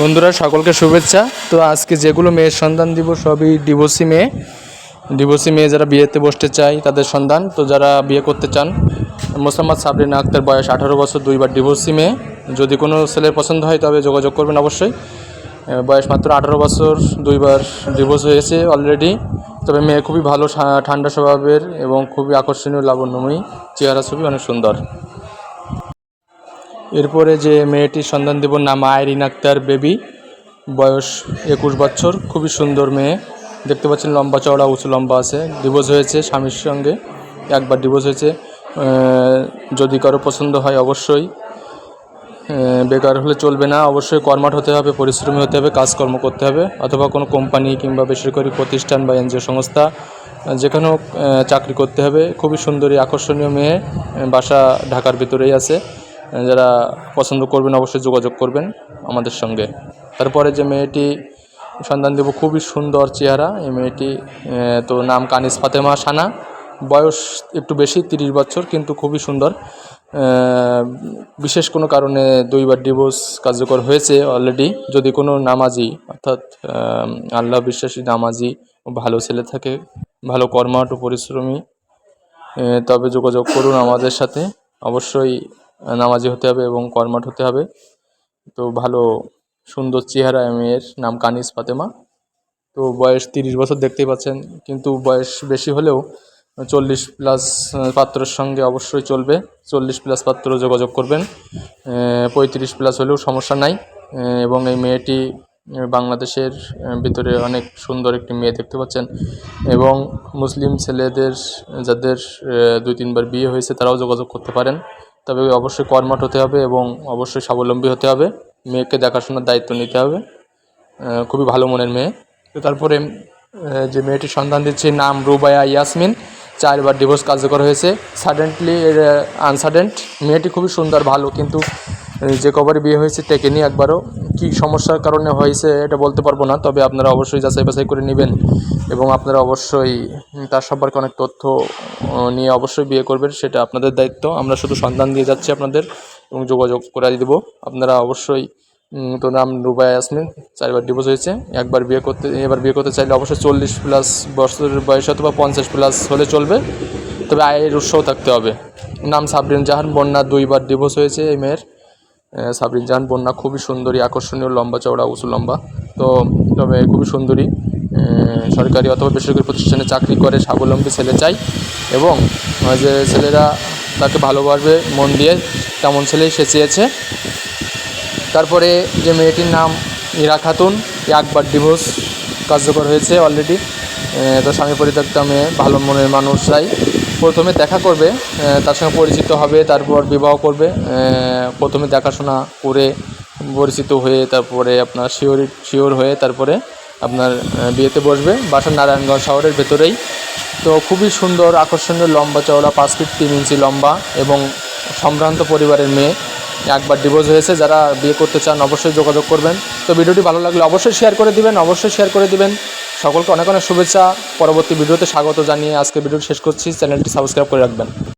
বন্ধুরা, সকলকে শুভেচ্ছা। তো আজকে যেগুলো মেয়ের সন্ধান দিব, সবই ডিভোর্সি মেয়ে। ডিভোর্সি মেয়ে যারা বিয়েতে বসতে চায়, তাদের সন্ধান তো যারা বিয়ে করতে চান, মোসাম্মদ সাবরিনা আক্তার বয়স আঠারো বছর, দুইবার ডিভোর্সি মেয়ে। যদি কোনো ছেলের পছন্দ হয়, তবে যোগাযোগ করবেন অবশ্যই। বয়স মাত্র আঠারো বছর, দুইবার ডিভোর্স হয়েছে অলরেডি তবে মেয়ে খুবই ভালো ঠান্ডা স্বভাবের এবং খুবই আকর্ষণীয়, লাবণ্যময়ী। চেহারা ছবি অনেক সুন্দর। এরপরে যে মেয়েটির সন্ধান দেব নাম আয়রিন আক্তার বেবি, বয়স একুশ বছর, খুবই সুন্দর মেয়ে। দেখতে পাচ্ছেন লম্বা চওড়া, উঁচু লম্বা আছে। ডিভোর্স হয়েছে স্বামীর সঙ্গে, একবার ডিভোর্স হয়েছে। যদি কারও পছন্দ হয় অবশ্যই। বেকার হলে চলবে না, অবশ্যই কর্মাট হতে হবে, পরিশ্রমী হতে হবে, কাজকর্ম করতে হবে, অথবা কোনো কোম্পানি কিংবা বেসরকারি প্রতিষ্ঠান বা এনজিও সংস্থা, যেখানে চাকরি করতে হবে। খুবই সুন্দরী, আকর্ষণীয় মেয়ে, বাসা ঢাকার ভিতরেই আছে। যারা পছন্দ করবেন অবশ্যই যোগাযোগ করবেন আমাদের সঙ্গে। তারপরে যে মেয়েটি সন্ধান দেব, খুবই সুন্দর চেহারা। এই মেয়েটি তো নাম কানিস ফাতেমা সানা। বয়স একটু বেশি, তিরিশ বছর, কিন্তু খুবই সুন্দর। বিশেষ কোনো কারণে দুইবার ডিভোর্স কার্যকর হয়েছে অলরেডি যদি কোনো নামাজি, অর্থাৎ আল্লাহ বিশ্বাসী নামাজি ভালো ছেলে থাকে, ভালো কর্মাট পরিশ্রমী তবে যোগাযোগ করুন আমাদের সাথে। অবশ্যই নামাজি হতে হবে এবং কর্মাট হতে হবে। তো ভালো, সুন্দর চেহারা মেয়ের নাম কানিস ফাতেমা। তো বয়স তিরিশ বছর দেখতেই পাচ্ছেন, কিন্তু বয়স বেশি হলেও চল্লিশ প্লাস পাত্রের সঙ্গে অবশ্যই চলবে। চল্লিশ প্লাস পাত্র যোগাযোগ করবেন। পঁয়ত্রিশ প্লাস হলেও সমস্যা নাই। এবং এই মেয়েটি বাংলাদেশের ভিতরে অনেক সুন্দর একটি মেয়ে দেখতে পাচ্ছেন। এবং মুসলিম ছেলেদের, যাদের দুই তিনবার বিয়ে হয়েছে, তারাও যোগাযোগ করতে পারেন। তবে অবশ্যই কর্মঠ হতে হবে এবং অবশ্যই স্বাবলম্বী হতে হবে। মেয়েকে দেখাশোনার দায়িত্ব নিতে হবে। খুবই ভালো মনের মেয়ে। তো তারপরে যে মেয়েটির সন্ধান দিচ্ছে, নাম রুবায়া ইয়াসমিন। চারবার ডিভোর্স কার্যকর হয়েছে। সাডেন্টলি আনসাডেন্ট মেয়েটি খুবই সুন্দর, ভালো, কিন্তু যে কবারে বিয়ে হয়েছে টেকেনি একবারও কী সমস্যার কারণে হয়েছে এটা বলতে পারব না, তবে আপনারা অবশ্যই যাচাই বাছাই করে নেবেন এবং আপনারা অবশ্যই তার সম্পর্কে অনেক তথ্য নিয়ে অবশ্যই বিয়ে করবেন, সেটা আপনাদের দায়িত্ব। আমরা শুধু সন্ধান দিয়ে যাচ্ছি আপনাদের এবং যোগাযোগ করে দেবো। আপনারা অবশ্যই তো নাম রুবাই ইয়াসমিন, চারবার ডিভোর্স হয়েছে, একবার বিয়ে করতে, এবার বিয়ে করতে চাইলে অবশ্যই চল্লিশ প্লাস বছরের বয়স অথবা পঞ্চাশ প্লাস হলে চলবে, তবে আয়ের উৎসও থাকতে হবে। নাম সাবরিন জাহান, বন্যা দুইবার ডিভোর্স হয়েছে, এই মেয়ের। সাবরিন জাহান বন্যা খুবই সুন্দরী, আকর্ষণীয়, লম্বা চওড়া, উঁচু লম্বা। তো, তবে খুবই সুন্দরী। সরকারি অথবা বেসরকারি প্রতিষ্ঠানে চাকরি করে, স্বাবলম্বী ছেলে চাই এবং যে ছেলেরা তাকে ভালোবাসবে, মন দিয়ে তেমন ছেলেই সে চেয়েছে। তারপরে যে মেয়েটির নাম ইরা খাতুন একবার ডিভোর্স কার্যকর হয়েছে অলরেডি তো স্বামী পরিত্যক্ত মেয়ে, ভালো মনের মানুষ চাই। প্রথমে দেখা করবে তার সঙ্গে পরিচিত হবে, তারপর বিবাহ করবে প্রথমে দেখাশোনা করে পরিচিত হয়ে তারপরে আপনার শিওর শিওর হয়ে তারপরে আপনার বিয়েতে বসবে বাসা নারায়ণগঞ্জ শহরের ভেতরেই। তো খুবই সুন্দর, আকর্ষণীয় লম্বা চওড়া পাঁচ ফিট তিন ইঞ্চি লম্বা এবং সম্ভ্রান্ত পরিবারের মেয়ে একবার ডিভোর্স হয়েছে, যারা বিয়ে করতে চান অবশ্যই যোগাযোগ করবেন। তো ভিডিওটি ভালো লাগলে অবশ্যই শেয়ার করে দিবেন, অবশ্যই শেয়ার করে দিবেন। সকলকে অনেক অনেক শুভেচ্ছা। পরবর্তী ভিডিওতে স্বাগত জানিয়ে আজকে ভিডিওটি শেষ করছি। চ্যানেলটি সাবস্ক্রাইব করে রাখবেন।